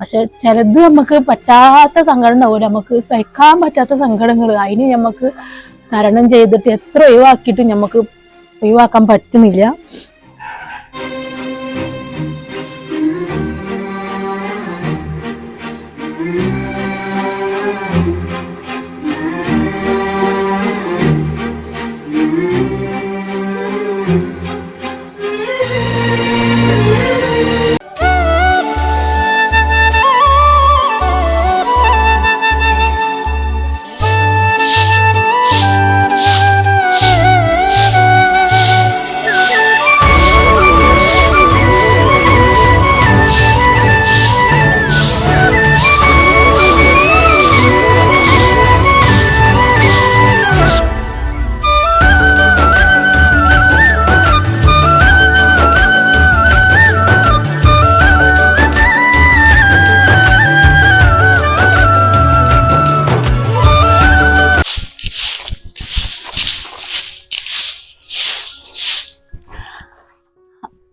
പക്ഷെ ചിലത് നമുക്ക് പറ്റാത്ത സങ്കടം ഉണ്ടാവില്ല നമുക്ക് സഹിക്കാൻ പറ്റാത്ത സങ്കടങ്ങൾ അതിന് നമുക്ക് തരണം ചെയ്തിട്ട് എത്ര ഒഴിവാക്കിയിട്ടും നമുക്ക് ഒഴിവാക്കാൻ പറ്റുന്നില്ല.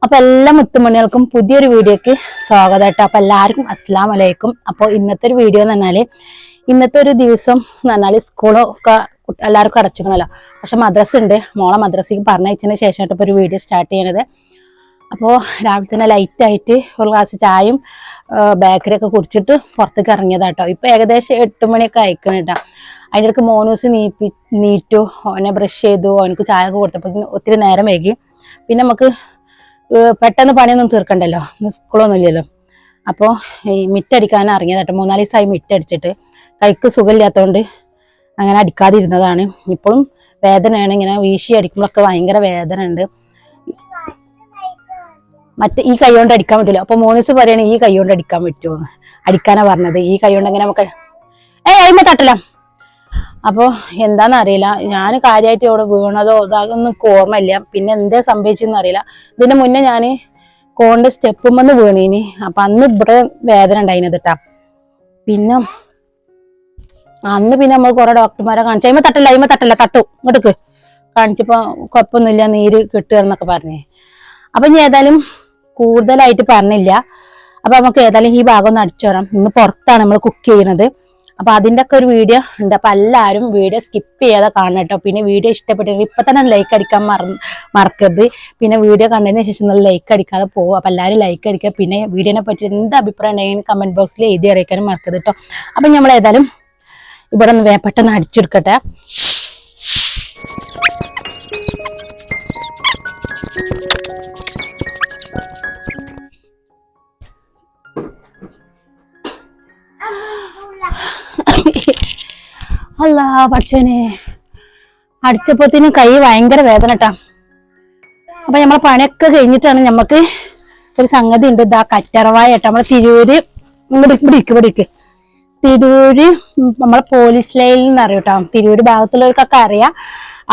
അപ്പൊ എല്ലാ മുത്തുമണികൾക്കും പുതിയൊരു വീഡിയോക്ക് സ്വാഗതം കേട്ടോ അപ്പൊ എല്ലാവർക്കും അസ്സാം വലൈക്കും അപ്പോൾ ഇന്നത്തെ ഒരു വീഡിയോ എന്ന് പറഞ്ഞാൽ ഇന്നത്തെ ഒരു ദിവസം എന്ന് പറഞ്ഞാൽ സ്കൂളൊക്കെ കുട്ട- എല്ലാവർക്കും അടച്ചിക്കണല്ലോ പക്ഷെ മദ്രസ ഉണ്ട്. മോളെ മദ്രസയ്ക്ക് പറഞ്ഞയച്ചതിന് ശേഷമായിട്ട് ഇപ്പോൾ ഒരു വീഡിയോ സ്റ്റാർട്ട് ചെയ്യണത്. അപ്പോൾ രാവിലെ തന്നെ ലൈറ്റ് ആയിട്ട് ഒരു ഗ്ലാസ് ചായയും ബേക്കറി ഒക്കെ കുടിച്ചിട്ട് പുറത്തേക്ക് ഇറങ്ങിയതാ ഇറങ്ങിയതാട്ടോ. ഇപ്പോൾ ഏകദേശം എട്ട് മണിയൊക്കെ അയക്കണം കേട്ടോ അതിന്റെ ഇടയ്ക്ക് മോനൂസ് നീപ്പി നീറ്റു ഓനെ ബ്രഷ് ചെയ്തു ഓനക്ക് ചായ ഒക്കെ കൊടുത്തപ്പോൾ ഒത്തിരി നേരം വൈകി. പിന്നെ നമുക്ക് പെട്ടെന്ന് പണിയൊന്നും തീർക്കണ്ടല്ലോ. സ്കൂളൊന്നും ഇല്ലല്ലോ. അപ്പോൾ ഈ മിറ്റടിക്കാൻ ഇറങ്ങിയതാട്ടോ മൂന്നാൽ ദിവസമായി മിറ്റടിച്ചിട്ട്. കൈക്ക് സുഖമില്ലാത്തതുകൊണ്ട് അങ്ങനെ അടിക്കാതിരുന്നതാണ്. ഇപ്പോഴും വേദനയാണ്. ഇങ്ങനെ വീശി അടിക്കുമ്പോഴൊക്കെ ഭയങ്കര വേദന ഉണ്ട് മറ്റേ ഈ കൈ കൊണ്ട് അടിക്കാൻ പറ്റില്ല അപ്പൊ മോനിസ് പറയുകയാണെങ്കിൽ ഈ കൈ കൊണ്ട് അടിക്കാൻ പറ്റുമോ അടിക്കാനാ പറഞ്ഞത്. ഈ കൈ കൊണ്ട് എങ്ങനെ നമുക്ക് ഏ അയിമ തട്ടല. അപ്പോ എന്താണെന്ന് അറിയില്ല ഞാൻ കാര്യമായിട്ട് ഇവിടെ വീണതോ എനിക്ക് ഓർമ്മയില്ല. പിന്നെ എന്തേ സംഭവിച്ചെന്ന് അറിയില്ല. ഇതിന് മുന്നേ ഞാൻ കോണ്ട് സ്റ്റെപ്പുമെന്ന് വീണീനി. അപ്പൊ അന്ന് ഇവിടെ വേദന ഉണ്ടായിനത് കേട്ടാ പിന്നെ അന്ന് പിന്നെ നമ്മൾ കുറെ ഡോക്ടർമാരെ കാണിച്ചു. അതിമ തട്ടല്ല അതിമ തട്ടല്ല തട്ടു. ഇങ്ങോട്ടേക്ക്. കാണിച്ചപ്പോൾ കുഴപ്പമൊന്നുമില്ല നീര് കിട്ടുക എന്നൊക്കെ പറഞ്ഞേ. അപ്പൊ ഞാൻ ഏതായാലും കൂടുതലായിട്ട് പറഞ്ഞില്ല. അപ്പൊ നമുക്ക് ഏതായാലും ഈ ഭാഗം ഒന്ന് അടിച്ചു തരാം ഇന്ന് പുറത്താണ് നമ്മൾ കുക്ക് ചെയ്യുന്നത്. അപ്പൊ അതിന്റെ ഒക്കെ ഒരു വീഡിയോ ഉണ്ട്. അപ്പൊ എല്ലാവരും വീഡിയോ സ്കിപ്പ് ചെയ്യാതെ കാണണം പിന്നെ വീഡിയോ ഇഷ്ടപ്പെട്ടെങ്കിൽ ഇപ്പൊ തന്നെ ലൈക്ക് അടിക്കാൻ മറ മറക്കരുത്. പിന്നെ വീഡിയോ കണ്ടതിന് ശേഷം നല്ല ലൈക്ക് അടിക്കാതെ പോകും അപ്പൊ എല്ലാവരും ലൈക്ക് അടിക്കുക. പിന്നെ വീഡിയോനെ പറ്റി എന്ത് അഭിപ്രായം ഉണ്ടെങ്കിൽ കമന്റ് ബോക്സിൽ എഴുതി അറിയിക്കാനും മറക്കരുത് കേട്ടോ. അപ്പൊ നമ്മൾ ഏതായാലും ഇവിടെ ഒന്ന് വേ- പെട്ടെന്ന് അടിച്ചെടുക്കട്ടെ. അല്ല പക്ഷേനെ അടിച്ചപ്പോഴത്തേനും കൈ ഭയങ്കര വേദന കേട്ടാ അപ്പൊ നമ്മളെ പണിയൊക്കെ കഴിഞ്ഞിട്ടാണ് നമുക്ക് ഒരു സംഗതി ഉണ്ട് ഇതാ കറ്ററവായ നമ്മളെ തിരൂര് ഇവിടെ ഇവിടെ ഇരിക്ക്, ഇവിടെ ഇരിക്ക്. തിരൂര് നമ്മളെ പോലീസ് ലൈനിൽ നിന്ന് അറിയാം കേട്ടോ തിരൂര് ഭാഗത്തുള്ളവർക്കൊക്കെ അറിയാം.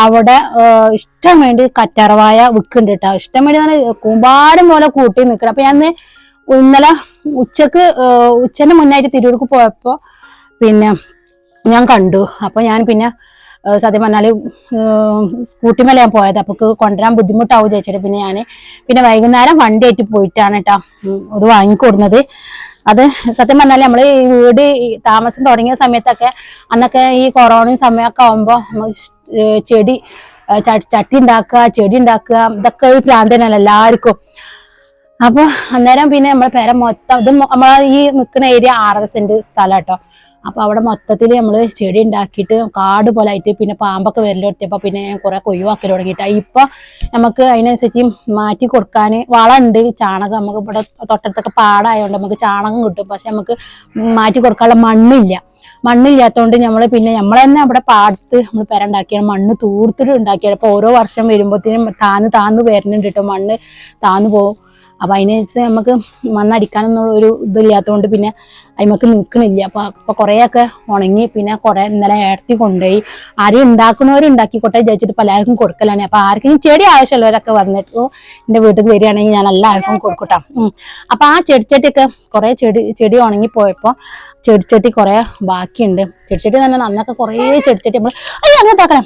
അവിടെ ഇഷ്ടം വേണ്ടി കറ്ററവായ വിൽക്കുന്നുണ്ട് കേട്ടോ ഇഷ്ടം വേണ്ടി നല്ല കൂമ്പാരം പോലെ കൂട്ടി നിൽക്കണം. അപ്പൊ ഞാൻ ഇന്നലെ ഉച്ചയ്ക്ക് ഉച്ചന്റെ മുന്നായിട്ട് തിരൂർക്ക് പോയപ്പോ പിന്നെ ഞാൻ കണ്ടു. അപ്പോൾ ഞാൻ പിന്നെ സത്യം പറഞ്ഞാൽ സ്കൂട്ടിമേല ഞാൻ പോയത്. അപ്പൊ എനിക്ക് കൊണ്ടുവരാൻ ബുദ്ധിമുട്ടാവും ചോദിച്ചിട്ട് പിന്നെ ഞാൻ പിന്നെ വൈകുന്നേരം വണ്ടി ആയിട്ട് പോയിട്ടാണ് കേട്ടോ അത് വാങ്ങിക്കൊടുന്നത്. അത് സത്യം പറഞ്ഞാൽ നമ്മൾ ഈ വീട് താമസം തുടങ്ങിയ സമയത്തൊക്കെ അന്നൊക്കെ ഈ കൊറോണ സമയമൊക്കെ ഏഹ് ചെടി ചട്ടി ഉണ്ടാക്കുക ചെടി ഉണ്ടാക്കുക ഇതൊക്കെ ഒരു പ്രാന്തനല്ല എല്ലാവർക്കും. അപ്പൊ അന്നേരം പിന്നെ നമ്മളെ പേര മൊത്തം ഇത് നമ്മളെ ഈ നിൽക്കുന്ന ഏരിയ ആറര സെന്റ് സ്ഥലം കേട്ടോ അപ്പൊ അവിടെ മൊത്തത്തിൽ നമ്മൾ ചെടി ഉണ്ടാക്കിയിട്ട് കാട് പോലെ ആയിട്ട് പിന്നെ പാമ്പൊക്കെ വരലെടുത്തപ്പോ പിന്നെ ഞാൻ കുറെ കൊയ്യുവാക്കൽ തുടങ്ങിയിട്ട്. ഇപ്പൊ നമുക്ക് അതിനനുസരിച്ച് മാറ്റി കൊടുക്കാൻ വളമുണ്ട് ചാണകം നമുക്ക് ഇവിടെ തൊട്ടടുത്തൊക്കെ പാടായതുകൊണ്ട് നമുക്ക് ചാണകം കിട്ടും. പക്ഷെ നമുക്ക് മാറ്റി കൊടുക്കാനുള്ള മണ്ണില്ല. മണ്ണില്ലാത്തതുകൊണ്ട് നമ്മൾ പിന്നെ നമ്മൾ തന്നെ അവിടെ പാടത്ത് നമ്മൾ പെരണ്ടാക്കിയാണ് മണ്ണ് തൂർത്തിട്ട് ഉണ്ടാക്കിയാണ്. അപ്പോൾ ഓരോ വർഷം വരുമ്പോഴത്തേനും താന്ന് താന്ന് വരുന്നുണ്ട് കേട്ടോ മണ്ണ് താന്നു പോകും അപ്പൊ അതിനനുസരിച്ച് നമുക്ക് മണ്ണടിക്കാനൊന്നും ഒരു ഇതില്ലാത്തതുകൊണ്ട് പിന്നെ അതിമക്ക് നിൽക്കണില്ല അപ്പോൾ അപ്പോൾ കുറേയൊക്കെ ഉണങ്ങി പിന്നെ കുറേ ഇന്നലെ ഇടത്തി കൊണ്ടുപോയി ആരും ഉണ്ടാക്കുന്നവരും ഉണ്ടാക്കിക്കോട്ടെ വിചാരിച്ചിട്ട് പലർക്കും കൊടുക്കലാണ്. അപ്പോൾ ആർക്കെങ്കിലും ചെടി ആവശ്യമുള്ളവരൊക്കെ വന്നിട്ട് എന്റെ വീട്ടിൽ വരികയാണെങ്കിൽ ഞാൻ എല്ലാവർക്കും കൊടുക്കട്ടാം. അപ്പോൾ അപ്പൊ ആ ചെടിച്ചട്ടിയൊക്കെ കുറേ ചെടി ചെടി ഉണങ്ങി പോയപ്പോ ചെടിച്ചട്ടി കുറേ ബാക്കിയുണ്ട്. ചെടിച്ചട്ടി തന്നെ അന്നൊക്കെ കുറേ ചെടിച്ചട്ടി നമ്മൾ അയ്യോ അങ്ങനെ താക്കണം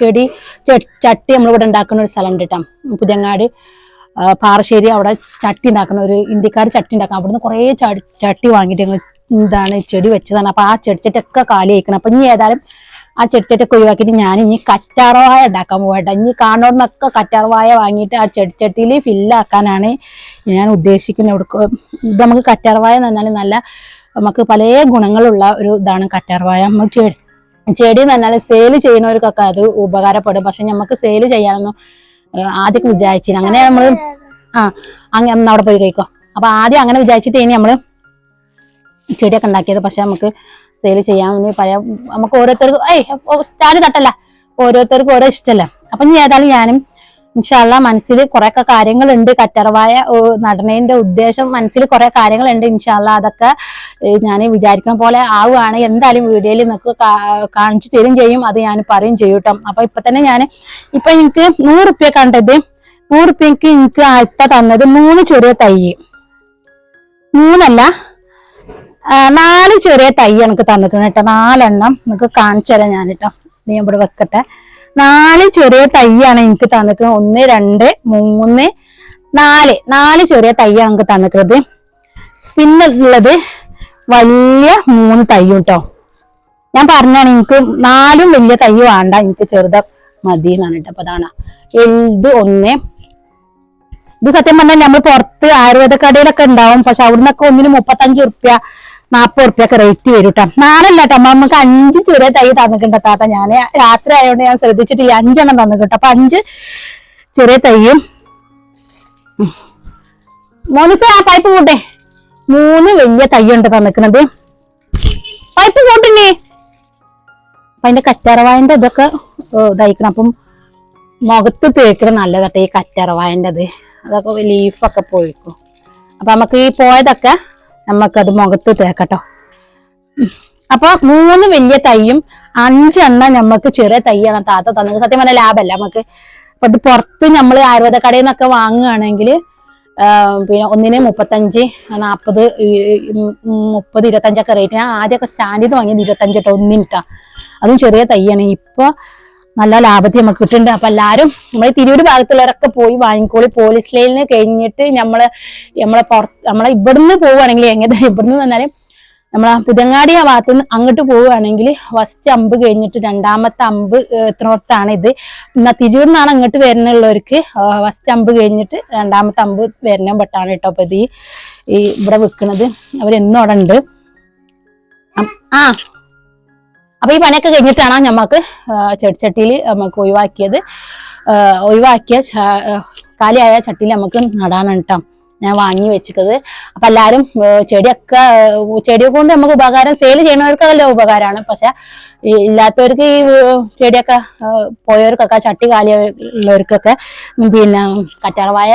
ചെടി ചട്ടി നമ്മളിവിടെ ഉണ്ടാക്കുന്ന ഒരു സ്ഥലം ഉണ്ട് കേട്ടോ. പുതിയങ്ങാട്. പാറശ്ശേരി അവിടെ ചട്ടി ഉണ്ടാക്കുന്ന ഒരു ഇന്ത്യക്കാർ ചട്ടി ഉണ്ടാക്കണം അവിടുന്ന് കുറേ ചട്ടി വാങ്ങിയിട്ട് ഞങ്ങൾ എന്താണ് ചെടി വെച്ചതാണ്. അപ്പൊ ആ ചെടിച്ചട്ടൊക്കെ കാലി അയക്കണം അപ്പൊ ഇനി ഏതായാലും ആ ചെടിച്ചട്ടൊക്കെ ഒഴിവാക്കിയിട്ട് ഞാൻ ഇനി കറ്റാർവായ ഉണ്ടാക്കാൻ പോകട്ടെ ഇനി കാണുന്നൊക്കെ കറ്റാർവായ വാങ്ങിയിട്ട് ആ ചെടിച്ചട്ടിയിൽ ഫില്ലാക്കാനാണ് ഞാൻ ഉദ്ദേശിക്കുന്നത്. ഇവിടെ ഇത് നമുക്ക് കറ്റാർവായ എന്ന് പറഞ്ഞാൽ നല്ല നമുക്ക് പല ഗുണങ്ങളുള്ള ഒരു ഇതാണ് കറ്റാർവായ. നമ്മൾ ചെടി ചെടി എന്ന് പറഞ്ഞാൽ സെയിൽ ചെയ്യുന്നവർക്കൊക്കെ അത് ഉപകാരപ്പെടും. പക്ഷെ നമുക്ക് സെയിൽ ചെയ്യാനൊന്നും ആദ്യമൊക്കെ വിചാരിച്ചിന്. അങ്ങനെ നമ്മൾ ആ അങ്ങനെ അവിടെ പോയി കഴിക്കോ. അപ്പൊ ആദ്യം അങ്ങനെ വിചാരിച്ചിട്ട് ഇനി നമ്മൾ ചെടിയൊക്കെ ഉണ്ടാക്കിയത്. പക്ഷെ നമുക്ക് സെയിൽ ചെയ്യാൻ പല നമുക്ക് ഓരോരുത്തർക്കും ഏയ് സ്റ്റാൻഡ് തട്ടല്ല. ഓരോരുത്തർക്കും ഓരോ ഇഷ്ടമല്ല അപ്പൊ ഇനി ഏതായാലും ഞാനും ഇൻഷാല്ല മനസ്സിൽ കുറെ ഒക്കെ കാര്യങ്ങളുണ്ട് കറ്ററവായ നടനേന്റെ ഉദ്ദേശം മനസ്സിൽ കുറെ കാര്യങ്ങളുണ്ട് ഇൻഷാല്ല അതൊക്കെ ഞാൻ വിചാരിക്കുന്ന പോലെ ആവുകയാണ്. എന്തായാലും വീഡിയോയിൽ നിങ്ങൾക്ക് കാണിച്ചു തരും ചെയ്യും. അത് ഞാൻ പറയും ചെയ്യും കേട്ടോ. അപ്പൊ ഇപ്പൊ തന്നെ ഞാൻ ഇപ്പൊ എനിക്ക് നൂറ് റുപ്യ കണ്ടത് നൂറ് റുപ്യക്ക് എനിക്ക് അത്ത തന്നത് മൂന്ന് ചെറിയ തൈ. മൂന്നല്ല നാല് ചെറിയ തൈ എനിക്ക് തന്നിട്ടുണ്ട് കേട്ടോ. നാലെണ്ണം നിങ്ങൾക്ക് കാണിച്ചു തരാം ഞാൻ കേട്ടോ. നീ ഇവിടെ വെക്കട്ടെ. നാല് ചെറിയ തൈയാണ് എനിക്ക് തന്നിട്ടുള്ളത് ഒന്ന് രണ്ട് മൂന്ന് നാല്. നാല് ചെറിയ തൈയാണ് എനിക്ക് തന്നിട്ടുള്ളത് പിന്നെ ഉള്ളത് വലിയ മൂന്ന് തൈ കേട്ടോ. ഞാൻ പറഞ്ഞാണ് എനിക്ക് നാലും വലിയ തൈ വേണ്ട എനിക്ക് ചെറുത മതി എന്നാണ് കേട്ടോ. അപ്പൊ അതാണ്. എഴുത് ഒന്ന്. ഇത് സത്യം പറഞ്ഞാൽ നമ്മൾ പുറത്ത് ആയുർവേദ കടയിലൊക്കെ ഉണ്ടാവും. പക്ഷെ അവിടുന്നൊക്കെ ഒന്നിന് മുപ്പത്തഞ്ച് ഉറുപ്യ നാപ്പത് ഉറുപ്പ്യൊക്കെ റേറ്റ് വരും കേട്ടോ നാലല്ല കേട്ടോ അമ്മ നമുക്ക് അഞ്ച് ചെറിയ തൈ തന്നിട്ടുണ്ട് താത്ത ഞാൻ രാത്രി ആയതുകൊണ്ട് ഞാൻ ശ്രദ്ധിച്ചിട്ട് ഈ അഞ്ചെണ്ണം തന്നു കേട്ടോ അപ്പൊ അഞ്ച് ചെറിയ തൈയും. മോനുസ ആ പൈപ്പ് കൂട്ടെ മൂന്ന് വലിയ തൈയുണ്ട് തന്നിക്കുന്നത് പൈപ്പ് കൂട്ടില്ലേ അപ്പൊ അതിന്റെ കറ്റാറവായന്റെ ഇതൊക്കെ ഇതായിക്കണം. അപ്പം മുഖത്ത് തേക്കണം നല്ലതട്ടെ ഈ കറ്ററവായന്റെത് അതൊക്കെ ലീഫൊക്കെ പോയിക്കും. അപ്പൊ നമുക്ക് ഈ പോയതൊക്കെ നമുക്കത് മുഖത്ത് തേക്കട്ടോ. അപ്പൊ മൂന്ന് വലിയ തൈയും അഞ്ചെണ്ണം നമുക്ക് ചെറിയ തൈയാണ് താത്ത തന്നത്. സത്യം പറഞ്ഞ ലാഭമല്ല നമുക്ക് അപ്പൊ ഇത് പുറത്ത് നമ്മൾ ആയുർവേദ കടയിൽ നിന്നൊക്കെ വാങ്ങുകയാണെങ്കിൽ പിന്നെ ഒന്നിന് മുപ്പത്തഞ്ച് നാൽപ്പത് മുപ്പത് ഇരുപത്തഞ്ചൊക്കെ റേറ്റ് ഞാൻ ആദ്യമൊക്കെ സ്റ്റാൻഡിൽ നിന്ന് വാങ്ങിയത് ഇരുപത്തഞ്ചട്ടോ ഒന്നിനിട്ടാ അതും ചെറിയ തൈയാണ്. ഇപ്പൊ നല്ല ലാഭത്തിൽ നമുക്ക് കിട്ടുന്നുണ്ട്. അപ്പൊ എല്ലാരും നമ്മളെ തിരൂര് ഭാഗത്തുള്ളവരൊക്കെ പോയി വാങ്ങിക്കോളി. പോലീസ് ലൈനിന് കഴിഞ്ഞിട്ട് നമ്മൾ നമ്മളെ പുറത്ത് നമ്മളെ ഇവിടുന്ന് പോവുകയാണെങ്കിൽ എങ്ങനെ ഇവിടുന്ന് പറഞ്ഞാൽ നമ്മളെ പുതങ്ങാടി ആ ഭാഗത്ത് നിന്ന് അങ്ങോട്ട് പോവുകയാണെങ്കിൽ ഫസ്റ്റ് അമ്പ് കഴിഞ്ഞിട്ട് രണ്ടാമത്തെ അമ്പ് എത്രത്താണ് ഇത്. എന്നാ തിരൂരിൽ നിന്നാണ് അങ്ങോട്ട് വരുന്നുള്ളവർക്ക് ഫസ്റ്റ് അമ്പ് കഴിഞ്ഞിട്ട് രണ്ടാമത്തെ അമ്പ് വരണം പെട്ടാണ് കേട്ടോ അപ്പൊ ഇത് ഈ ഇവിടെ വെക്കണത്. അവരെന്നും അവിടെ ഉണ്ട്. ആ. അപ്പൊ ഈ പണിയൊക്കെ കഴിഞ്ഞിട്ടാണ് നമുക്ക് ചെടിച്ചട്ടിയിൽ നമുക്ക് ഒഴിവാക്കിയത്. ഒഴിവാക്കിയ കാലിയായ ചട്ടിയിൽ നമുക്ക് നടാനാണ് കേട്ടോ ഞാൻ വാങ്ങി വെച്ചത് അപ്പൊ എല്ലാരും ചെടിയൊക്കെ ചെടിയെ കൊണ്ട് നമുക്ക് ഉപകാരം സെയിൽ ചെയ്യണവർക്കല്ല ഉപകാരമാണ്. പക്ഷെ ഇല്ലാത്തവർക്ക് ഈ ചെടിയൊക്കെ പോയവർക്കൊക്കെ ചട്ടി കാലിയുള്ളവർക്കൊക്കെ പിന്നെ കറ്റാർവായ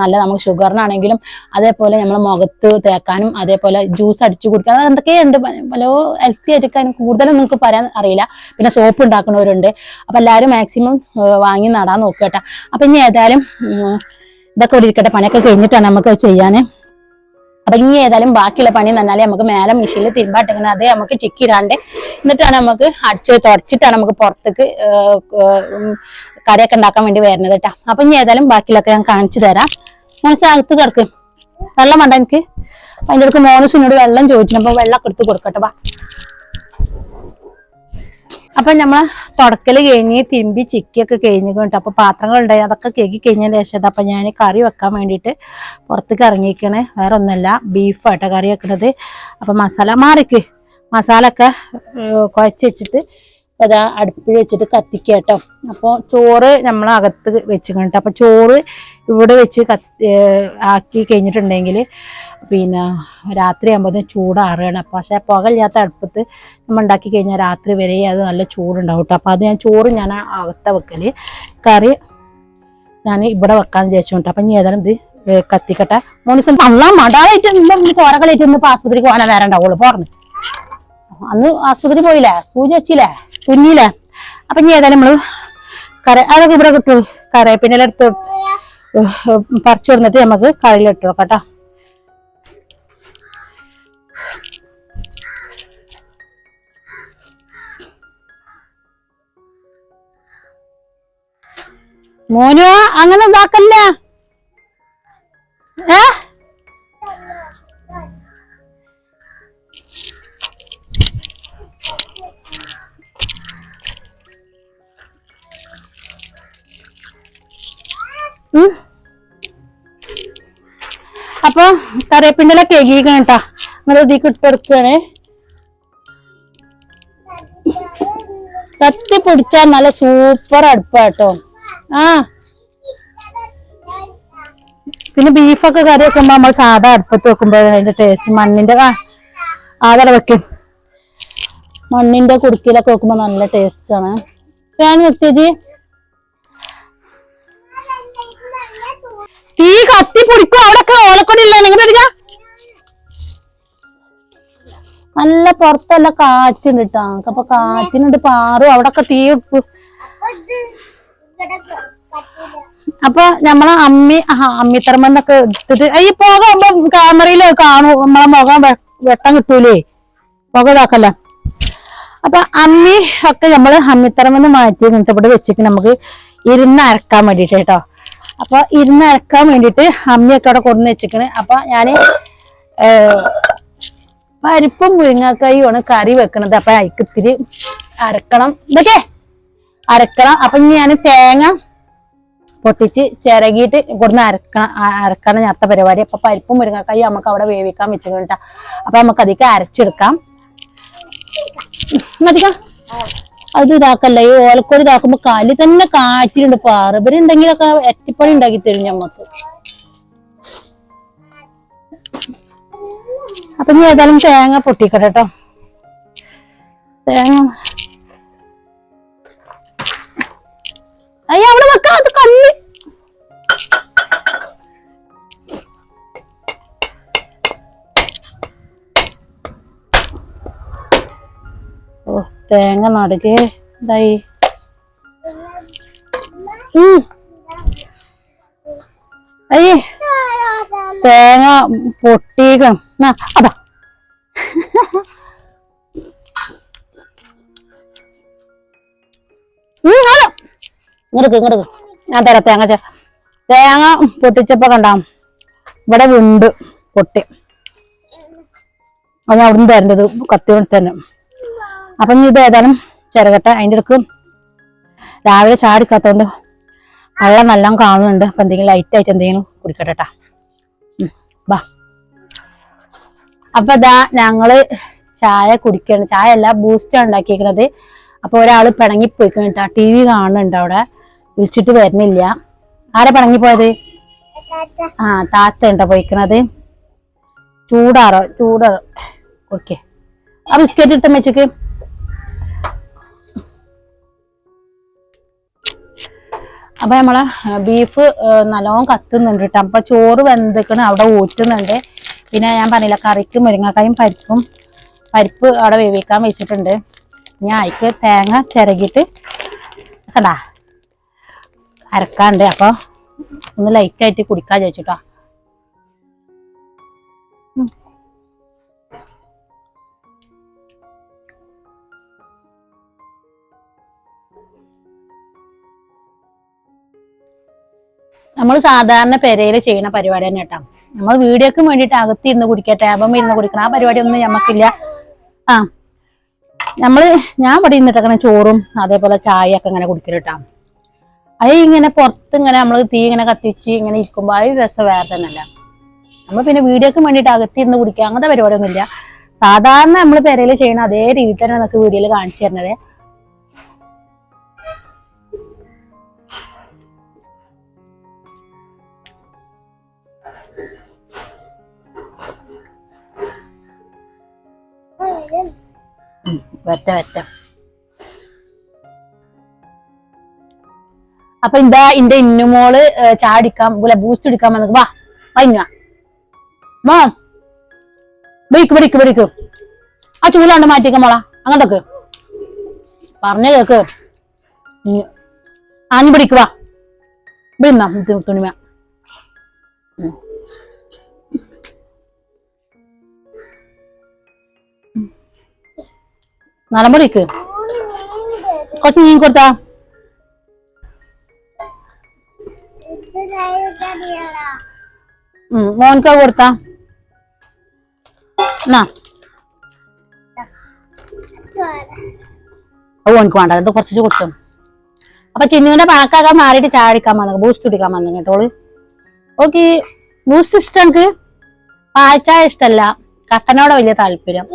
നല്ല നമുക്ക് ഷുഗറിനാണെങ്കിലും അതേപോലെ നമ്മൾ മുഖത്ത് തേക്കാനും അതേപോലെ ജ്യൂസ് അടിച്ചു കൊടുക്കാനും എന്തൊക്കെയുണ്ട് പല ഹെൽത്തി ആയിരിക്കാൻ കൂടുതലും നിങ്ങൾക്ക് പറയാൻ അറിയില്ല. പിന്നെ സോപ്പ് ഉണ്ടാക്കുന്നവരുണ്ട്. അപ്പൊ എല്ലാവരും മാക്സിമം വാങ്ങി നടാൻ നോക്കുക കേട്ടോ. അപ്പൊ ഇനി ഏതായാലും ഇതൊക്കെ ഇവിടെ ഇരിക്കട്ടെ. പണിയൊക്കെ കഴിഞ്ഞിട്ടാണ് നമുക്ക് ചെയ്യാൻ അപ്പൊ ഇനി ഏതായാലും ബാക്കിയുള്ള പണി നന്നാലേ നമുക്ക് മേലെ മെഷീനിൽ തിരുമ്പാട്ടിങ്ങനെ അതേ നമുക്ക് ചിക്കിടാണ്ട് എന്നിട്ടാണ് നമുക്ക് അടിച്ച് തുടച്ചിട്ടാണ് നമുക്ക് പുറത്തേക്ക് കറിയൊക്കെ ഉണ്ടാക്കാൻ വേണ്ടി വരുന്നത് കേട്ടോ. അപ്പൊ ഇനി ഏതായാലും ബാക്കിയുള്ളൊക്കെ ഞാൻ കാണിച്ചു തരാം. മോനസ് അകത്ത് കിടക്ക്. വെള്ളം വേണ്ട എനിക്ക്. അതിന്റെ അടുക്ക് മോനസിനോട് വെള്ളം ചോദിച്ചു അപ്പൊ വെള്ളം എടുത്ത് കൊടുക്കട്ടെ വാ. അപ്പൊ നമ്മൾ തുടക്കൽ കഴിഞ്ഞ് തിരുമ്പി ചിക്കിയൊക്കെ കഴിഞ്ഞ് കേട്ടോ അപ്പൊ പാത്രങ്ങൾ ഉണ്ടായി അതൊക്കെ കേക്കി കഴിഞ്ഞ ശേഷം അപ്പൊ ഞാൻ കറി വെക്കാൻ വേണ്ടിയിട്ട് പുറത്തേക്ക് ഇറങ്ങിക്കണേ വേറെ ഒന്നല്ല ബീഫാട്ടോ കറി വെക്കണത്. അപ്പൊ മസാല മാറിക്ക്. മസാല ഒക്കെ കുഴച്ച് വെച്ചിട്ട് അതാ അടുപ്പിൽ വെച്ചിട്ട് കത്തിക്കുക കേട്ടോ. അപ്പോൾ ചോറ് നമ്മൾ അകത്ത് വെച്ച് കേട്ടോ. അപ്പോൾ ചോറ് ഇവിടെ വെച്ച് കത്തി ആക്കി കഴിഞ്ഞിട്ടുണ്ടെങ്കിൽ പിന്നെ രാത്രി ആകുമ്പോൾ ചൂടാറുകയാണ്. അപ്പോൾ പക്ഷേ പുകയില്ലാത്ത അടുപ്പത്ത് നമ്മൾ ഉണ്ടാക്കി കഴിഞ്ഞാൽ രാത്രി വരെ അത് നല്ല ചൂടുണ്ടാവും കേട്ടോ. അപ്പോൾ അത് ഞാൻ ചോറ് ഞാൻ അകത്ത വെക്കൽ കറി ഞാൻ ഇവിടെ വെക്കാമെന്ന് വിചാരിച്ചു കേട്ടോ. അപ്പം ഇനി ഏതായാലും ഇത് കത്തിക്കട്ടെ. മൂന്ന് ദിവസം നല്ല മടാളായിട്ട് ചോരകളായിട്ട് ഇന്ന് ഇപ്പം ആസ്പത്രിക്ക് പോകാനാ നേരം ഉണ്ടാവുള്ളൂ. പോർന്ന്. അന്ന് ആസ്പത്രി പോയില്ലേ? സൂചി വെച്ചില്ലേ തുന്നിയില്ലേ അപ്പൊ ഇനി ഏതായാലും നമ്മൾ കര അതൊക്കെ ഇവിടെ കിട്ടു കറിവേപ്പിന്റെ എടുത്ത് പറിച്ചു കൊടുത്തിട്ട് നമുക്ക് കറിയിലിട്ട് വെക്കാം കേട്ടോ. മോനോ അങ്ങനെ ഇതാക്കല്ല അപ്പൊ കറിയപ്പിണ്ടല ഏകീകരണം കേട്ടാ. നമ്മൾ ഇതിക്ക് ഇട്ടെടുക്കുകയാണേ കത്തി പിടിച്ചാൽ നല്ല സൂപ്പർ അടുപ്പാട്ടോ. ആ. പിന്നെ ബീഫൊക്കെ കറി വെക്കുമ്പോൾ നമ്മൾ സാധാ അടുപ്പത്ത് വെക്കുമ്പോൾ അതിന്റെ ടേസ്റ്റ് മണ്ണിന്റെ ആദര വെക്കും. മണ്ണിന്റെ കുടുക്കിലൊക്കെ വെക്കുമ്പോൾ നല്ല ടേസ്റ്റ് ആണ്. ഫാൻ വെത്തിയജി തീ കത്തി പിടിക്കും? അവിടൊക്കെ ഓലക്കൊണ്ടില്ല നിങ്ങൾ എടുക്ക നല്ല പുറത്തല്ല കാറ്റുണ്ട് കേട്ടോ അപ്പൊ കാറ്റിനുണ്ട് പാറും അവിടൊക്കെ തീ. അപ്പൊ നമ്മളെ അമ്മി ആ അമ്മിത്തറമെന്നൊക്കെ എടുത്തിട്ട് ഈ പുക ക്യാമറയിൽ കാണൂ. നമ്മളെ മുഖം വെട്ടം കിട്ടൂലേ? പുക ഇതാക്കല്ല? അപ്പൊ അമ്മി ഒക്കെ നമ്മൾ അമ്മിത്തറമെന്ന് മാറ്റി ഇവിടെ വെച്ചിട്ട് നമുക്ക് ഇരുന്ന് അരക്കാൻ വേണ്ടിട്ട് കേട്ടോ. അപ്പൊ ഇരുന്ന് അരക്കാൻ വേണ്ടിട്ട് അമ്മിയൊക്കെ അവിടെ കൊണ്ടു വെച്ചിക്കണ് അപ്പൊ ഞാൻ പരിപ്പും മുരിങ്ങക്കായുമാണ് കറി വെക്കണത്. അപ്പൊ അതിക്ക് ഇത്തിരി അരക്കണം. ഇതൊക്കെ അരക്കണം. അപ്പൊ ഞാൻ തേങ്ങ പൊട്ടിച്ച് ചിരകിയിട്ട് ഇവിടുന്ന് അരക്കണം. അരക്കണം ഞാത്ത പരിപാടി. അപ്പൊ പരിപ്പും മുരിങ്ങക്കായും നമുക്ക് അവിടെ വേവിക്കാൻ വെച്ചിട്ടുണ്ട് അപ്പൊ നമുക്ക് അധികം അരച്ചെടുക്കാം. മതിക്ക അത് ഇതാക്കല്ല. ഈ ഓലക്കോട് ഇതാക്കുമ്പോ കാലി തന്നെ കാച്ചിലുണ്ട്. പാറബരുണ്ടെങ്കിലൊക്കെ എറ്റിപ്പണി ഉണ്ടാക്കി തരും ഞമ്മക്ക്. അപ്പൊ ഇനി ഏതായാലും തേങ്ങ പൊട്ടിക്കട്ടെ കേട്ടോ തേങ്ങ തേങ്ങ നടുകെ. ഇതായി. അയ്യേ. തേങ്ങ പൊട്ടിക്കണം. അതാ. ഇങ്ങടുക്ക് ഇങ്ങടുക്ക് ഞാൻ തരാം തേങ്ങ ചേ തേങ്ങ പൊട്ടിച്ചപ്പോ കണ്ടാം. ഇവിടെ വിണ്ട് പൊട്ടി. അത് ഞാൻ അവിടുന്ന് തരേണ്ടത് കത്തി കൊണ്ട് തന്നെ. അപ്പം ഇത് ഏതായാലും ചിരകട്ടെ അതിന്റെ ഇടയ്ക്ക് രാവിലെ ചാടിക്കാത്തോണ്ട് വെള്ളം നല്ല കാണുന്നുണ്ട്. അപ്പം എന്തെങ്കിലും ലൈറ്റ് ആയിട്ട് എന്തെങ്കിലും കുടിക്കട്ടെ ബാ. അപ്പം ഇതാ ഞങ്ങൾ ചായ കുടിക്കണം. ചായ അല്ല ബൂസ്റ്റാണ് ഉണ്ടാക്കിയിരിക്കുന്നത് അപ്പൊ ഒരാൾ പിണങ്ങി പോയിക്കണിട്ടാ ടി വി കാണുന്നുണ്ട് അവിടെ. വിളിച്ചിട്ട് വരുന്നില്ല. ആരാ പിണങ്ങിപ്പോയത് ആ താത്ത ഉണ്ടോ പോയിക്കണത്. ചൂടാറോ ചൂടാറോ ഓക്കെ. ആ ബിസ്ക്കറ്റ് എടുത്ത മെച്ചക്ക് അപ്പൊ നമ്മളെ ബീഫ് നല്ലോണം കത്തുന്നുണ്ട് കേട്ടോ അപ്പൊ ചോറ് വെന്തക്കണ് അവിടെ ഊറ്റുന്നുണ്ട്. പിന്നെ ഞാൻ പറഞ്ഞില്ല കറിക്ക് മുരിങ്ങക്കായും പരിപ്പും പരിപ്പ് അവിടെ വേവിക്കാൻ വെച്ചിട്ടുണ്ട്. ഞാൻ അതിക്ക് തേങ്ങ ചിരകിയിട്ട് സടാ അരക്കാണ്ട്. അപ്പൊ ഒന്ന് ലൈറ്റായിട്ട് കുടിക്കാൻ ചോദിച്ചിട്ടോ നമ്മൾ സാധാരണ പെരയിൽ ചെയ്യുന്ന പരിപാടി തന്നെ കേട്ടോ. നമ്മൾ വീഡിയോക്ക് വേണ്ടിയിട്ട് അകത്ത് ഇരുന്ന് കുടിക്കുക ടാബം ഇരുന്ന് കുടിക്കണം. ആ പരിപാടി ഒന്നും നമുക്കില്ല ആ. നമ്മൾ ഞാൻ ഇവിടെ ഇരുന്നിട്ടങ്ങനെ ചോറും അതേപോലെ ചായ ഒക്കെ ഇങ്ങനെ കുടിക്കൽ കേട്ടോ. അത് ഇങ്ങനെ പുറത്ത് ഇങ്ങനെ നമ്മൾ തീ ഇങ്ങനെ കത്തിച്ച് ഇങ്ങനെ ഇരിക്കുമ്പോൾ ആ രസം വേറെ തന്നെയല്ല. നമ്മൾ പിന്നെ വീഡിയോക്ക് വേണ്ടിയിട്ട് അകത്തിരുന്ന് കുടിക്കുക അങ്ങനത്തെ പരിപാടിയൊന്നുമില്ല. സാധാരണ നമ്മൾ പെരയിൽ ചെയ്യുന്ന അതേ രീതിയിൽ തന്നെ നമുക്ക് വീഡിയോയിൽ കാണിച്ചു തരുന്നത്. വെറ്റ വറ്റ അപ്പൊ എന്താ ഇന്റെ ഇന്നുമോൾ ചാടിക്കാം പോലെ ബൂസ്റ്റ് എടുക്കാൻ വന്നു വാ വൈന്ന മോ വാ. ബൈക്ക് ബടിക്ക് ബടിക്ക് ആ ചൂലാണ്ട് മാറ്റിക്ക മോളാ. അങ്ങോട്ടൊക്കെ. പറഞ്ഞ കേക്ക്. ആഞ്ഞു പിടിക്കുവാ വിടുന്ന തുണിമ നലമുടിക്ക് കുറച്ച് നീ കൊടുത്താ. മോൻക്ക് കൊടുത്താ. എന്നാ? ഓ എനിക്ക് വേണ്ട എന്താ കുറച്ച് കൊടുത്തു. അപ്പൊ ചിന്നുവിന്റെ പണക്കാക്കാൻ മാറിയിട്ട് ചായ വന്നത് ബൂസ്റ്റ് കുടിക്കാൻ വന്നു കേട്ടോൾ ഓക്കെ ബൂസ്റ്റ് ഇഷ്ടം എനിക്ക്? പാൽച്ചായ ഇഷ്ടല്ല. കട്ടനോടെ വലിയ താല്പര്യം.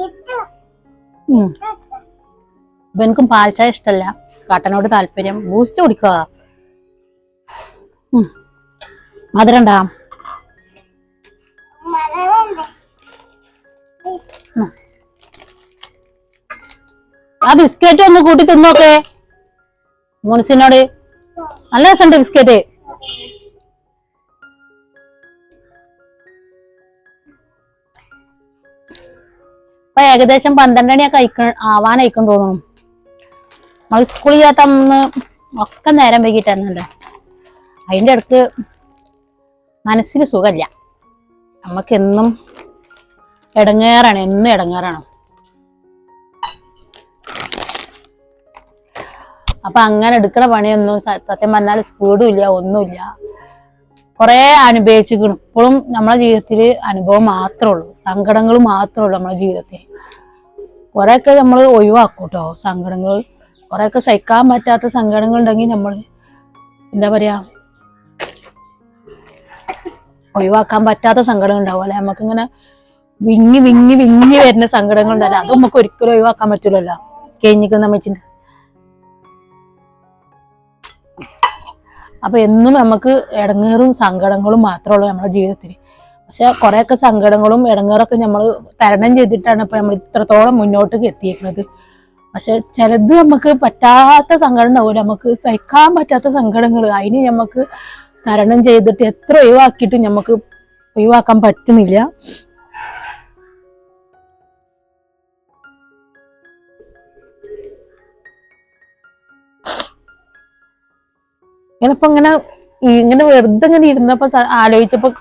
ഉം. എനിക്കും പാൽച്ചായ ഇഷ്ടല്ല. കട്ടനോട് താല്പര്യം. ബൂസ്റ്റ് കുടിക്കുക മധുരണ്ടാ? ആ ബിസ്ക്കറ്റ് ഒന്ന് കൂട്ടി തിന്നോക്കെ. മുൻസിനോട്. നല്ല രസമുണ്ട് ബിസ്ക്കറ്റ്. ഇപ്പൊ ഏകദേശം പന്ത്രണ്ട് മണിയൊക്കെ ആവാനയക്കും തോന്നുന്നു. നമ്മൾ സ്കൂളിൽ ചെയ്യാത്ത അന്ന് ഒക്കെ നേരം വൈകിട്ടായിരുന്നല്ലോ. അതിന്റെ അടുത്ത് മനസ്സിന് സുഖമില്ല. നമുക്ക് എന്നും ഇടങ്ങേറാണ് എന്നും ഇടങ്ങേറാണ്. അപ്പൊ അങ്ങനെ എടുക്കണ പണിയൊന്നും സത്യം പറഞ്ഞാൽ സ്പീഡും ഇല്ല ഒന്നുമില്ല. കുറെ അനുഭവിച്ചിരിക്കണം. ഇപ്പോഴും നമ്മളെ ജീവിതത്തിൽ അനുഭവം മാത്രമേ ഉള്ളൂ. സങ്കടങ്ങൾ മാത്രമേ ഉള്ളൂ നമ്മളെ ജീവിതത്തിൽ കുറെയൊക്കെ നമ്മൾ ഒഴിവാക്കൂട്ടോ കേട്ടോ സങ്കടങ്ങൾ കുറെയൊക്കെ സഹിക്കാൻ പറ്റാത്ത സങ്കടങ്ങൾ ഉണ്ടെങ്കിൽ നമ്മൾ എന്താ പറയാ ഒഴിവാക്കാൻ പറ്റാത്ത സങ്കടം ഉണ്ടാവും അല്ലെ? നമുക്കിങ്ങനെ വിങ്ങി വിങ്ങി വിങ്ങി വരുന്ന സങ്കടങ്ങൾ ഉണ്ടല്ലോ. അത് നമുക്ക് ഒരിക്കലും ഒഴിവാക്കാൻ പറ്റൂലല്ലോ. കഴിഞ്ഞിക്കുന്ന അമ്മച്ചിന്റെ. അപ്പൊ എന്നും നമുക്ക് ഇടങ്ങേറും സങ്കടങ്ങളും മാത്രമേ ഉള്ളൂ നമ്മുടെ ജീവിതത്തിൽ പക്ഷെ കുറെയൊക്കെ സങ്കടങ്ങളും ഇടങ്ങേറൊക്കെ നമ്മൾ തരണം ചെയ്തിട്ടാണ് ഇപ്പൊ നമ്മൾ ഇത്രത്തോളം മുന്നോട്ടേക്ക് എത്തിയേക്കുന്നത് പക്ഷെ ചിലത് നമുക്ക് പറ്റാത്ത സങ്കടം ഉണ്ടാവില്ല നമുക്ക് സഹിക്കാൻ പറ്റാത്ത സങ്കടങ്ങൾ. അതിന് നമുക്ക് തരണം ചെയ്തിട്ട് എത്ര ഒഴിവാക്കിയിട്ടും നമുക്ക് ഒഴിവാക്കാൻ പറ്റുന്നില്ല. ഇങ്ങനപ്പോ ഇങ്ങനെ ഇങ്ങനെ വെറുതെ ഇങ്ങനെ ഇരുന്നപ്പോ ആലോചിച്ചപ്പോ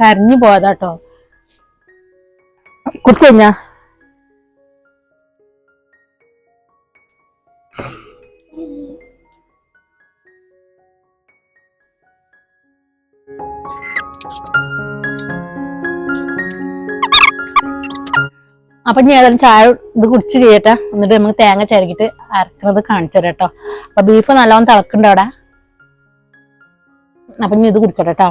കരഞ്ഞു പോയതാട്ടോ. കുറിച്ച് കഴിഞ്ഞാ? അപ്പൊ ഞാൻ ഏതായാലും ചായ ഇത് കുടിച്ച് കഴിയട്ടെ. എന്നിട്ട് നമുക്ക് തേങ്ങ ചിരകിട്ട് അരക്കുന്നത് കാണിച്ചു തരാം കേട്ടോ. അപ്പൊ ബീഫ് നല്ലോണം തിളക്കുന്നുണ്ട് അവിടെ. അപ്പൊ ഞാൻ ഇത് കുടിക്കട്ടെ കേട്ടോ.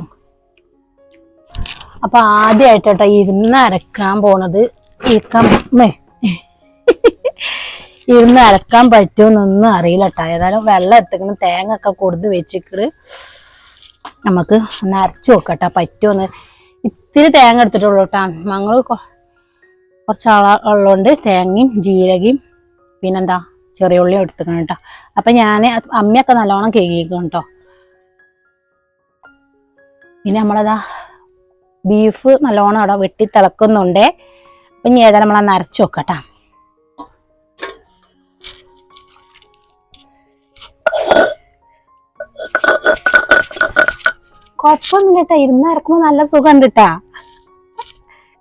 അപ്പൊ ആദ്യമായിട്ട് കേട്ടോ ഇരുന്ന് അരക്കാൻ പോണത്. ഇരിക്കാൻ മേ ഇരുന്ന് അരക്കാൻ പറ്റുമെന്നൊന്നും അറിയില്ല കേട്ടോ. ഏതായാലും വെള്ളം എത്തിക്കണം തേങ്ങ ഒക്കെ കൊടുത്ത് വെച്ചിട്ട് നമുക്ക് ഒന്ന് അരച്ചു നോക്കട്ടെ പറ്റുമെന്ന് ഇത്തിരി തേങ്ങ എടുത്തിട്ടുള്ളൂ കേട്ടോ. ഞങ്ങൾ കുറച്ച് ആള ഉള്ളതുകൊണ്ട് തേങ്ങയും ജീരകയും പിന്നെന്താ ചെറിയ ഉള്ളിയും എടുത്തിക്കണം കേട്ടോ. അപ്പം ഞാൻ അമ്മയൊക്കെ നല്ലോണം കേൾക്കണം കേട്ടോ. പിന്നെ നമ്മളതാ ബീഫ് നല്ലോണം അവിടെ വെട്ടി തിളക്കുന്നുണ്ട്. അപ്പം ഇനി ഏതായാലും നമ്മളന്ന് അരച്ചു വെക്കട്ടാ. കുഴപ്പമൊന്നുമില്ല കേട്ടാ ഇരുന്ന് ഇറക്കുമ്പോ നല്ല സുഖം കേട്ടാ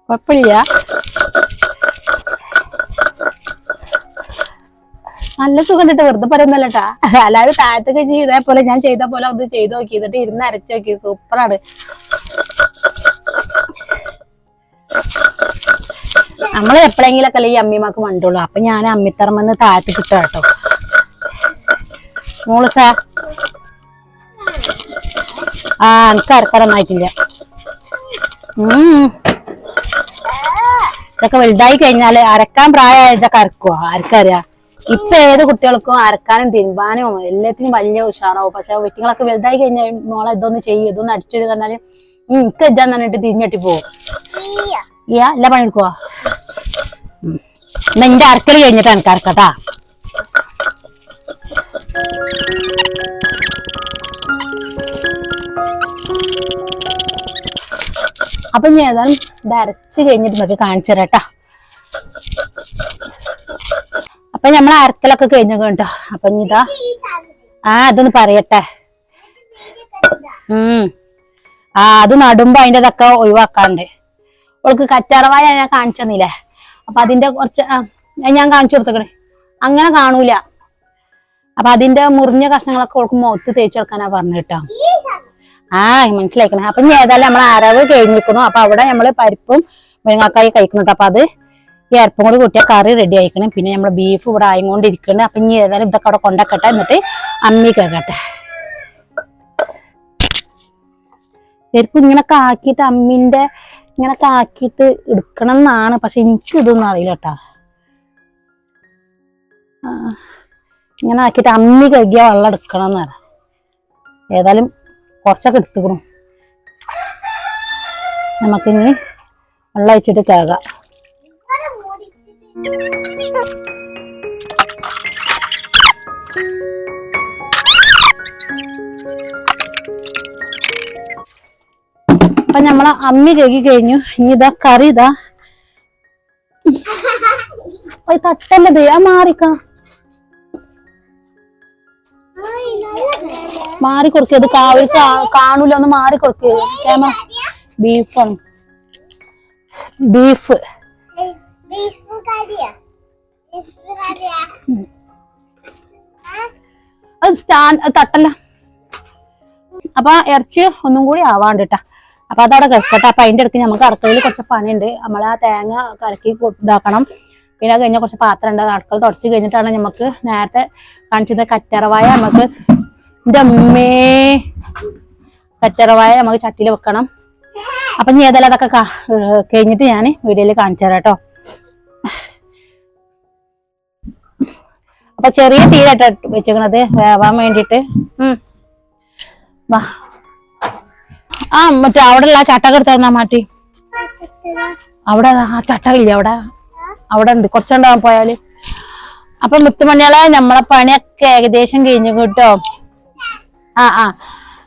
കുഴപ്പമില്ല. നല്ല സുഖം ഉണ്ട് വെറുതെ പറയുന്നല്ല കേട്ടാ അല്ലാതെ താഴത്തൊക്കെ ചെയ്ത പോലെ ഞാൻ ചെയ്ത പോലെ അത് ചെയ്ത് നോക്കി. എന്നിട്ട് ഇരുന്ന് അരച്ചു നോക്കി. സൂപ്പറാണ്. നമ്മൾ എപ്പോഴെങ്കിലൊക്കെ അല്ലേ ഈ അമ്മിമാക്ക് മണ്ടുള്ളൂ. അപ്പൊ ഞാൻ അമ്മിത്തറമെന്ന് താഴത്ത് കിട്ടാം കേട്ടോ മോൾ ആ എനിക്ക് അരക്കറന്നായിട്ടില്ല ഇതൊക്കെ വലുതായി കഴിഞ്ഞാൽ അരക്കാൻ പ്രായമായ ഇതൊക്കെ അരക്കുവോ? ആർക്കറിയാ? ഇപ്പൊ ഏത് കുട്ടികൾക്കും അരക്കാനും തിരുമ്പാനും എല്ലാത്തിനും വലിയ ഉഷാറാവും. പക്ഷെ വെറ്റിങ്ങളൊക്കെ വലുതായി കഴിഞ്ഞാൽ മോളെ ഇതൊന്ന് ചെയ്യും ഇതൊന്ന് അടിച്ചു കണ്ടാൽ ഉം ഇജാന്ന് പറഞ്ഞിട്ട് തിരിഞ്ഞിട്ട് പോവും. ഇയാ എല്ലാ പണി എടുക്കുവോ? ഉം. എന്നാ എന്റെ അരക്കൽ കഴിഞ്ഞിട്ട് എനിക്ക് അരക്കട്ടാ. അപ്പൊ ഞാൻ ഏതായാലും ഇത് കഴിഞ്ഞിട്ട് നമുക്ക് കാണിച്ചു തരാം ട്ടാ. അപ്പൊ നമ്മൾ അരക്കലൊക്കെ കഴിഞ്ഞു കേട്ടോ അപ്പൊ ഇതാ. ആ അതൊന്ന് പറയട്ടെ. ഉം. ആ അത് നടുമ്പോ അതിന്റെ ഇതൊക്കെ ഒഴിവാക്കാണ്ട് അവൾക്ക് കറ്റാറവായ ഞാൻ കാണിച്ചു തന്നില്ലേ? അപ്പൊ അതിന്റെ കുറച്ച് ഞാൻ കാണിച്ചു കൊടുത്തേക്കണേ. അങ്ങനെ കാണൂല. അപ്പൊ അതിന്റെ മുറിഞ്ഞ കഷ്ണങ്ങളൊക്കെ ഓൾക്ക് മുഖത്ത് തേച്ചെടുക്കാനാ പറഞ്ഞു കേട്ടോ ആ മനസ്സിലാക്കണം അപ്പൊ ഇനി ഏതായാലും നമ്മൾ അരവ് കഴിഞ്ഞിരിക്കുന്നു. അപ്പൊ അവിടെ നമ്മൾ പരിപ്പും മുരിങ്ങാക്കായി കഴിക്കുന്നുണ്ട്. അപ്പൊ അത് ഈ അരപ്പും കൂടി കൂട്ടിയ കറി റെഡി ആയിക്കണം. പിന്നെ നമ്മൾ ബീഫ് ഇവിടെ ആയിക്കൊണ്ടിരിക്കണം അപ്പൊ ഇനി ഏതായാലും ഇതൊക്കെ അവിടെ കൊണ്ടക്കട്ടെ. എന്നിട്ട് അമ്മി കേക്കട്ടെ. ശരിക്കും ഇങ്ങനെ ആക്കിയിട്ട് അമ്മിന്റെ ഇങ്ങനെ ആക്കിയിട്ട് എടുക്കണം എന്നാണ് പക്ഷെ എനിക്കും ഇതൊന്നും അറിയില്ല കേട്ടാ. ഇങ്ങനെ ആക്കിയിട്ട് അമ്മി കഴുകിയ വെള്ളം എടുക്കണം എന്നാണ് ഏതായാലും കുറച്ചൊക്കെ എടുത്തുക്കണു. നമുക്കിനി വെള്ളം ഒഴിച്ചിട്ട് കേകാം അപ്പൊ നമ്മളെ അമ്മി കഴുകി കഴിഞ്ഞു. ഇനി ഇതാ കറി ഇതാ. തട്ടല്ലേ ആ മാറിക്ക. മാറി കൊടുക്കത് കാവൽ കാണൂല ഒന്ന് മാറി കൊടുക്കേ ബീഫാണ്. ബീഫ്. അത് സ്റ്റാൻഡ് അത് തട്ടല്ല. അപ്പൊ ഇറച്ചി ഒന്നും കൂടി ആവാണ്ട് ട്ടാ. അപ്പൊ അതവിടെ കിടക്കട്ടെ. അപ്പൊ അതിന്റെ ഇടയ്ക്ക് നമുക്ക് അടുക്കളയിൽ കുറച്ച് പണിയുണ്ട്. നമ്മൾ ആ തേങ്ങ കലക്കി ഇതാക്കണം. പിന്നെ അത് കഴിഞ്ഞാൽ കുറച്ച് പാത്രം ഉണ്ട്. അടുക്കള തുടച്ച് കഴിഞ്ഞിട്ടാണ് നമുക്ക് നേരത്തെ കാണിച്ചത് കറ്ററവായ നമുക്ക് എന്റെ അമ്മേ കറ്ററവായ നമുക്ക് ചട്ടിയിൽ വെക്കണം. അപ്പൊ ഇനി ഏതായാലും അതൊക്കെ കഴിഞ്ഞിട്ട് ഞാൻ വീഡിയോയിൽ കാണിച്ചു തരാം കേട്ടോ. അപ്പൊ ചെറിയ തീരാട്ടോ വെച്ചേക്കണത്. വേവാൻ വേണ്ടിട്ട് ഉം. വാ. ആ മറ്റേ അവിടെ ഉള്ള ചട്ടക എടുത്ത് തന്നാ മാറ്റി. അവിടെ ആ ചട്ടകില്ലേ അവിടെ? അവിടെ ഉണ്ട്. കുറച്ചുണ്ടാവാൻ പോയാൽ. അപ്പൊ മുത്തുമണികളെ നമ്മളെ പണിയൊക്കെ ഏകദേശം കഴിഞ്ഞു കേട്ടോ. ആ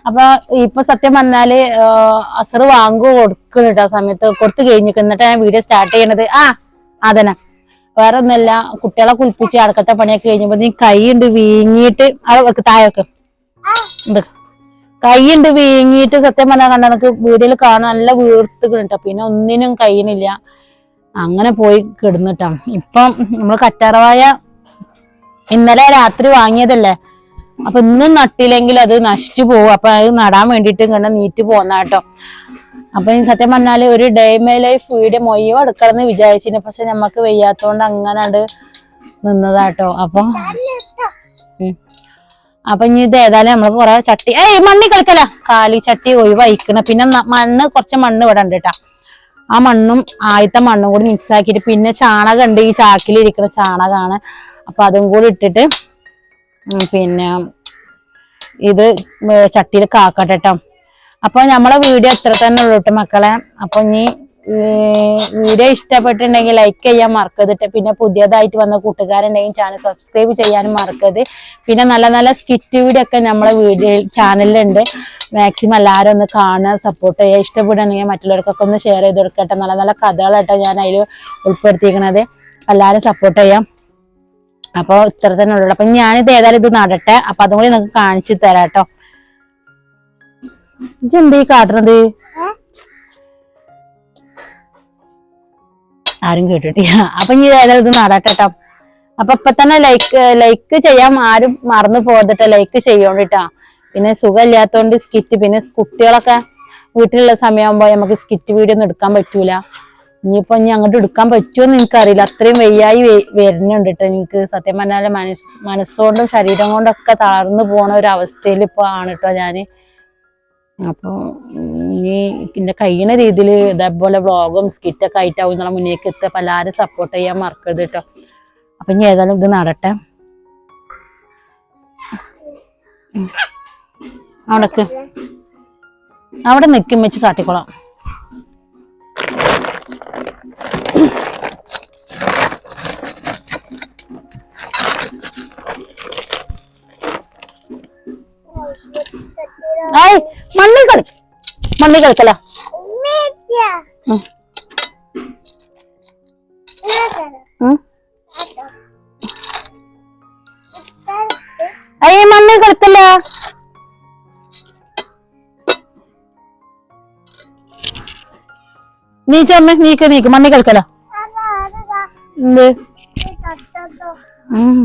അപ്പൊ ഇപ്പൊ സത്യം പറഞ്ഞാൽ അസറ് വാങ്ങു കൊടുക്കണം കേട്ടോ സമയത്ത്. കൊടുത്തു കഴിഞ്ഞു എന്നിട്ട് ഞാൻ വീഡിയോ സ്റ്റാർട്ട് ചെയ്യണത്. ആ അതന്നെ. വേറെ ഒന്നല്ല കുട്ടികളെ കുളിപ്പിച്ച് അടക്കത്തെ പണിയൊക്കെ കഴിഞ്ഞപ്പോ നീ കൈയുണ്ട് വീങ്ങിയിട്ട് തായൊക്കെ ഇത് കൈയുണ്ട് വീങ്ങിയിട്ട് സത്യം പറഞ്ഞാൽ കണ്ട എനിക്ക് വീഡിയോയിൽ കാണാൻ നല്ല വീർത്ത് കിട്ടോ പിന്നെ ഒന്നിനും കയ്യിനില്ല അങ്ങനെ പോയി കിടന്നിട്ടാ. ഇപ്പം നമ്മൾ കറ്റാറവായ ഇന്നലെ രാത്രി വാങ്ങിയതല്ലേ? അപ്പൊ ഇന്നും നട്ടില്ലെങ്കിൽ അത് നശിച്ചു പോകും. അപ്പൊ അത് നടാൻ വേണ്ടിയിട്ട് ഇങ്ങനെ നീറ്റ് പോന്ന കേട്ടോ. അപ്പൊ സത്യം പറഞ്ഞാൽ ഒരു ഡേ മൈ ലൈഫ് വീഡിയോ മൊയ്യോ എടുക്കണം എന്ന് വിചാരിച്ചിന്. പക്ഷെ നമ്മക്ക് വയ്യാത്തോണ്ട് അങ്ങനെ നിന്നതാട്ടോ അപ്പൊ. അപ്പൊ ഇനി ഇത് ഏതായാലും നമ്മൾ കുറെ ചട്ടി ഏയ് മണ്ണി കളിക്കല കാലി ചട്ടി ഒഴിവായിക്കണം. പിന്നെ മണ്ണ് കുറച്ച് മണ്ണ് ഇവിടെ ഉണ്ട് കേട്ടാ. ആ മണ്ണും ആദ്യത്തെ മണ്ണും കൂടി മിക്സ് ആക്കിയിട്ട് പിന്നെ ചാണകം ഉണ്ട്. ഈ ചാക്കിലിരിക്കുന്ന ചാണകമാണ് അപ്പൊ അതും കൂടി ഇട്ടിട്ട് പിന്നെ ഇത് ചട്ടിയിൽ കാക്കട്ടെ അപ്പോൾ അപ്പൊ നമ്മളെ വീഡിയോ എത്ര തന്നെ ഉള്ളു കേട്ടോ മക്കളെ. അപ്പോൾ ഇനി വീഡിയോ ഇഷ്ടപ്പെട്ടിട്ടുണ്ടെങ്കിൽ ലൈക്ക് ചെയ്യാൻ മറക്കരുത് പിന്നെ പുതിയതായിട്ട് വന്ന കൂട്ടുകാരുണ്ടെങ്കിൽ ചാനൽ സബ്സ്ക്രൈബ് ചെയ്യാനും മറക്കരുത്. പിന്നെ നല്ല നല്ല സ്കിറ്റ് വീഡിയോ ഒക്കെ നമ്മളെ വീഡിയോ ചാനലിലുണ്ട് മാക്സിമം എല്ലാവരും ഒന്ന് കാണുക സപ്പോർട്ട് ചെയ്യുക. ഇഷ്ടപ്പെടുകയാണെങ്കിൽ മറ്റുള്ളവർക്കൊക്കെ ഒന്ന് ഷെയർ ചെയ്ത് കൊടുക്കട്ടെ. നല്ല നല്ല കഥകളായിട്ടാണ് ഞാൻ അതിൽ ഉൾപ്പെടുത്തിയിരിക്കണത്. എല്ലാവരും സപ്പോർട്ട് ചെയ്യാം. അപ്പോൾ ഇത്ര തന്നെ ഉള്ളൂ. അപ്പൊ ഞാനിത് ഏതായാലും ഇത് നടട്ടെ. അപ്പൊ അതും കൂടി നിങ്ങൾക്ക് കാണിച്ചു തരാം കേട്ടോ. ഇജെന്തീ കാട്ടണത്? ആരും കേട്ടിട്ടില്ല. അപ്പൊ ഇനി ഏതായാലും ഇത് നടട്ടെ കേട്ടോ. അപ്പൊ ഇപ്പൊ തന്നെ ലൈക്ക് ലൈക്ക് ചെയ്യാൻ ആരും മറന്നു പോകട്ടെ ലൈക്ക് ചെയ്യോണ്ടിട്ടാ. പിന്നെ സുഖമില്ലാത്തോണ്ട് സ്കിറ്റ് പിന്നെ കുട്ടികളൊക്കെ വീട്ടിലുള്ള സമയമാകുമ്പോ നമുക്ക് സ്കിറ്റ് വീഡിയോ ഒന്നും എടുക്കാൻ പറ്റൂല. ഇനിയിപ്പോ ഇനി അങ്ങോട്ട് എടുക്കാൻ പറ്റുമോന്ന് എനിക്കറിയില്ല. അത്രയും വയ്യായി വരുന്നുണ്ട് കേട്ടോ എനിക്ക് സത്യം പറഞ്ഞാൽ മനസ് മനസ്സുകൊണ്ടും ശരീരം കൊണ്ടും ഒക്കെ തളർന്നു പോണ ഒരു അവസ്ഥയിൽ ഇപ്പൊ ആണ് കേട്ടോ ഞാൻ. അപ്പൊ ഇനി എന്റെ കഴിയുന്ന രീതിയിൽ ഇതേപോലെ വ്ളോഗും സ്കിറ്റൊക്കെ ആയിട്ടാവും നമ്മളെ മുന്നേക്ക് എത്തുക അപ്പൊ എല്ലാവരും സപ്പോർട്ട് ചെയ്യാൻ മറക്കരുത് കേട്ടോ അപ്പൊ ഇനി ഏതായാലും ഇത് നടട്ടെ. അവിടക്ക്. അവിടെ നിൽക്കും വെച്ച് കാട്ടിക്കോളാം. ആയ് മണ്ണിൽ കളി മണ്ണിൽ കളിക്കല അയ്യ മണ്ണിൽ കളിക്കല്ല നീച്ചമ്മ നീക്ക് നീക്ക്. മണ്ണിൽ കളിക്കല? എന്ത് ഉം.